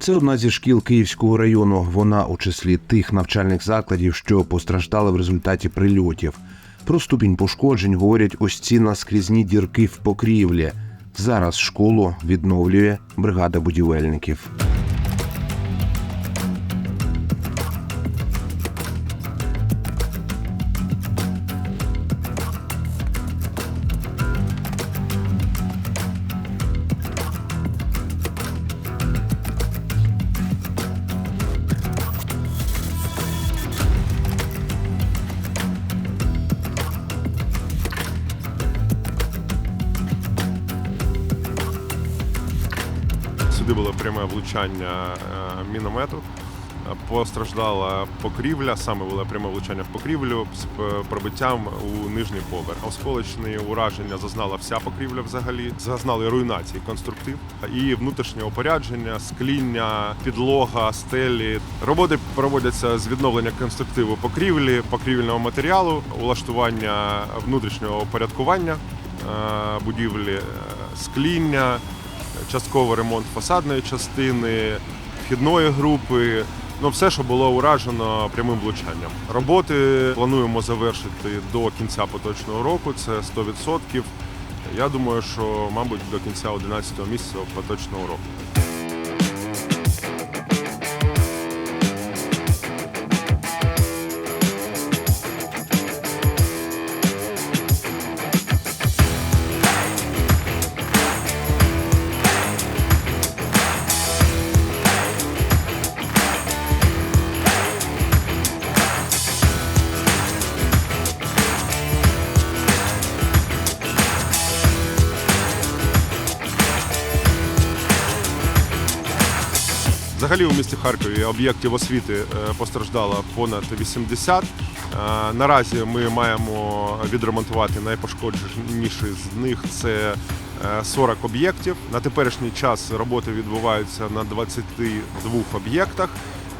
Це одна зі шкіл Київського району. Вона у числі тих навчальних закладів, що постраждали в результаті прильотів. Про ступінь пошкоджень говорять ось ці наскрізні дірки в покрівлі. Зараз школу відновлює бригада будівельників. Сюди було пряме влучання е, міномету. Е, Постраждала покрівля, саме було пряме влучання в покрівлю з пробиттям у нижній поверх. Осколочні ураження зазнала вся покрівля взагалі. Зазнали руйнації конструктив і внутрішнє опорядження, скління, підлога, стелі. Роботи проводяться з відновлення конструктиву покрівлі, покрівельного матеріалу, улаштування внутрішнього опорядкування е, будівлі, е, скління частково ремонт фасадної частини, вхідної групи. Ну, все, що було уражено прямим влучанням. Роботи плануємо завершити до кінця поточного року. Це 100%. Я думаю, що, мабуть, до кінця 11 місяця поточного року. Взагалі у місті Харкові об'єктів освіти е, постраждало понад 80. Е, Наразі ми маємо відремонтувати найпошкодженіші з них це е, 40 об'єктів. На теперішній час роботи відбуваються на 22 об'єктах,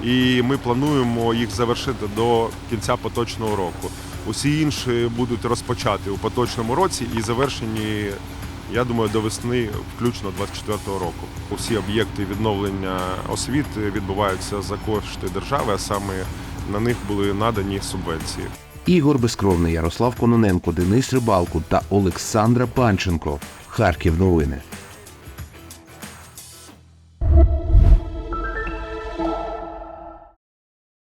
і ми плануємо їх завершити до кінця поточного року. Усі інші будуть розпочаті у поточному році і завершені я думаю, до весни, включно 24-го року. Усі об'єкти відновлення освіти відбуваються за кошти держави, а саме на них були надані субвенції. Ігор Безкровний, Ярослав Кононенко, Денис Рибалко та Олександра Панченко. Харків новини.